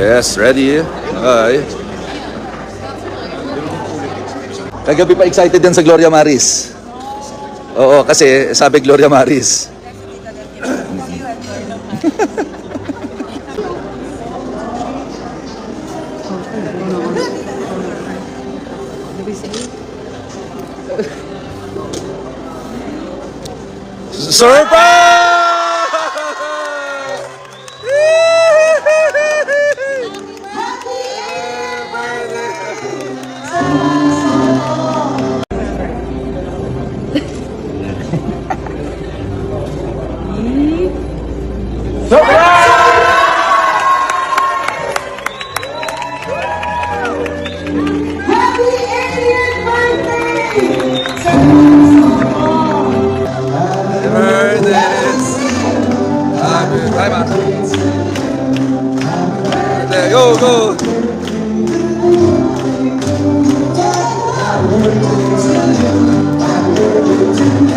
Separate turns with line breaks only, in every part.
Yes, ready. Okay. Kagabi pa excited yan sa Gloria Maris. Oo, kasi sabi Gloria Maris. Surprise!
Thank you.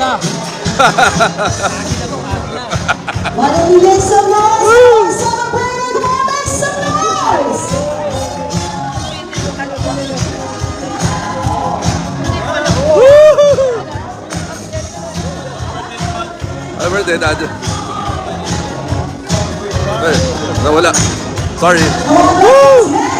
Why don't we make some noise? Celebrating, come on, make some noise! Woo!
Happy birthday, Dad. Hey. Sorry.
Woo!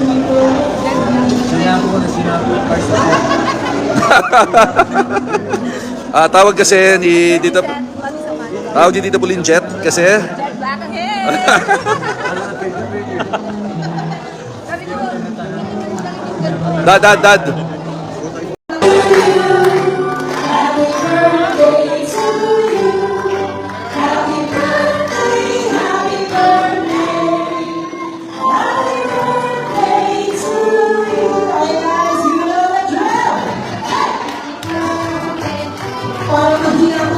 Ah, tawag kasi ni Dita... Tawag ni Dita Bulinjet kasi... dad, dad, dad.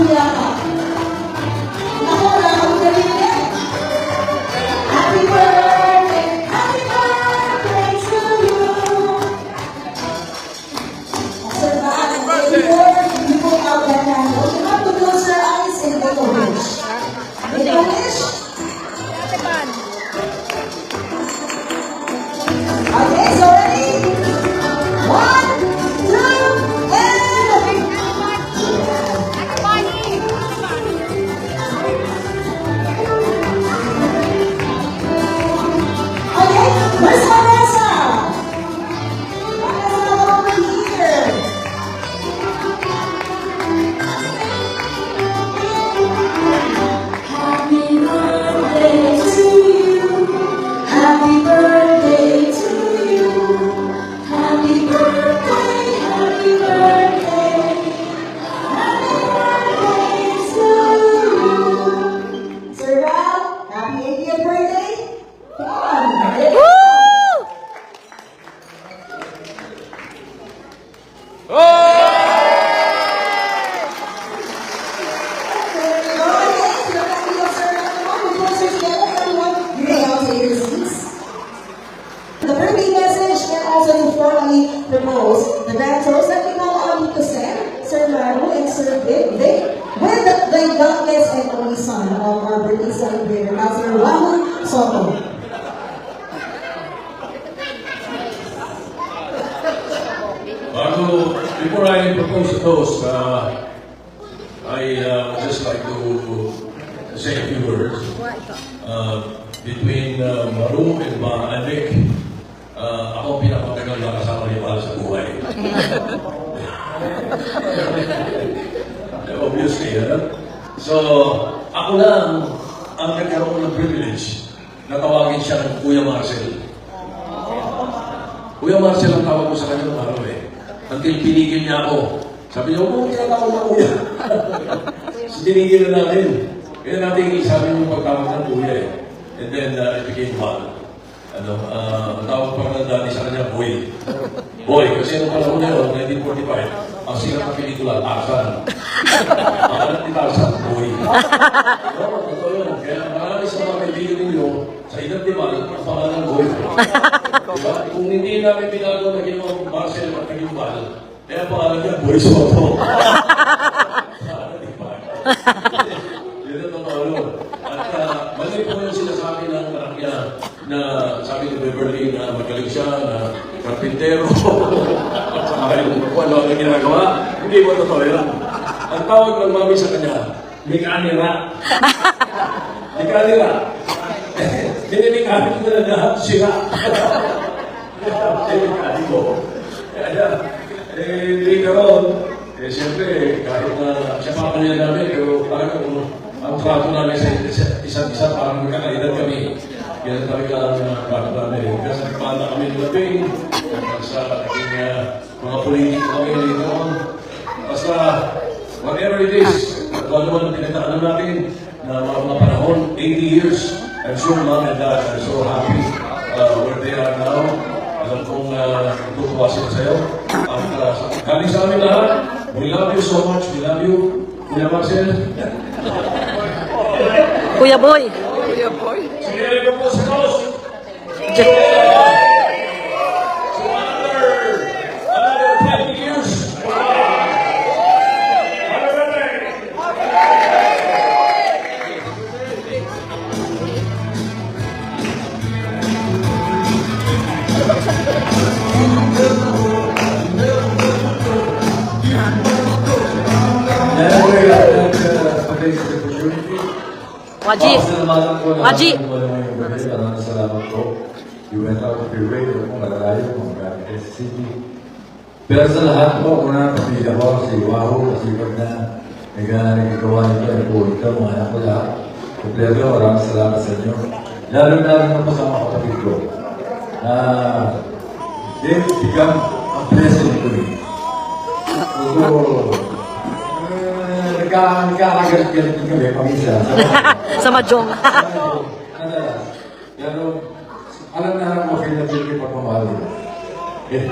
第二
个 before I propose a toast, uh, I uh, would just like to say a few words. Uh, between uh, Maru and Ma and Vic, uh, ako pinakamatagal na kasama ni Mahal sa buhay. Obviously, ano? So, ako lang ang nagkaroon ng privilege na tawagin siya ng Kuya Marcel. Kuya Marcel ang tawag ko sa kanya ng araw. Until pinigil niya ako. Sabi niya, tinatawag na kuya. so tinigil na natin. Kaya natin isabi yung pagtawag ng kuya eh. And then uh, it became Mal. Ano, uh, ang tawag pa na dati sa kanya, Boy. Boy, kasi nung panahon na yun, 1945, ang sikat na pelikula, Tarzan. Ang ni Tarzan, Boy. Oo, totoo yun. Kaya marami sa mga kaibigan ninyo, sa edad ni ang pangalan Boy. Diba? Kung hindi namin binago naging mga Marcel at naging Mal, kaya pangalan niya, Boy Soto. Sana, di ba? Yun ang totoo. At uh, mali po yung sinasabi ng anak niya na sabi ni Beverly na magaling siya, na karpintero, at saka yung kung ano ang ginagawa. Hindi mo totoo yun. Ang tawag ng mami sa kanya, Mekanira. Mekanira. Dinilikaan ko na lahat sila. Delikado ko. Kaya, eh, later on, eh, siyempre, kahit na siya pa kanila namin, pero parang ang trato namin sa isa- isa't isa, parang magkakaedad kami. Yan talaga ang uh, trato namin. Kasi nagpanda kami ng labing, sa naging uh, mga politiko kami on. Basta, whatever it is, kung ano ang pinagdaanan natin, na mga, mga panahon, 80 years, I'm sure mom and dad are so happy uh, where they are now. Alam kong uh, tutuwa sila sa'yo. At uh, galing sa amin lahat, we love you so much. We love you. Kuya Marcel.
Kuya Boy.
Sige, rin
Na yung gabi. Maraming salamat po. You went out of your way. Alam mo, malalayo kung. Pero sa lahat po, una, pamilya ko, si Wahoo, kasi pag na nag- nagagawa nito, ay po ito, mga anak ko lahat. Kompleto, maraming salamat sa inyo. Lalo na lang po sa mga kapatid ko. Na they become a blessing to me. So, eh, nagka- nagkakagalit-galit din kami paminsan.
Sa.
Madalas. Pero, alam na alam ko kayo na yung pagmamahal nila. Eh,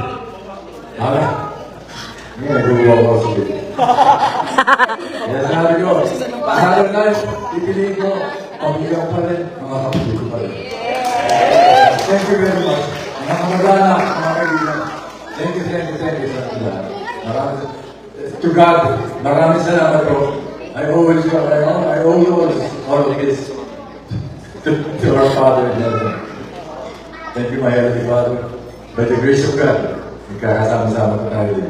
alam. Ngayon, nagagawa ko sa bito. Kaya sabi ko, lalo na, pipiliin ko, pamilya ko pa rin, mga kapatid ko pa rin. Thank you very much. Mga kamag-anak, mga kaibigan. Thank you, thank you, thank you sa lahat. Maraming to God, maraming salamat po. I always, I I of this to, to our Father in heaven. Thank you, my Heavenly Father. By the grace of God, magkakasama-sama tayo dito.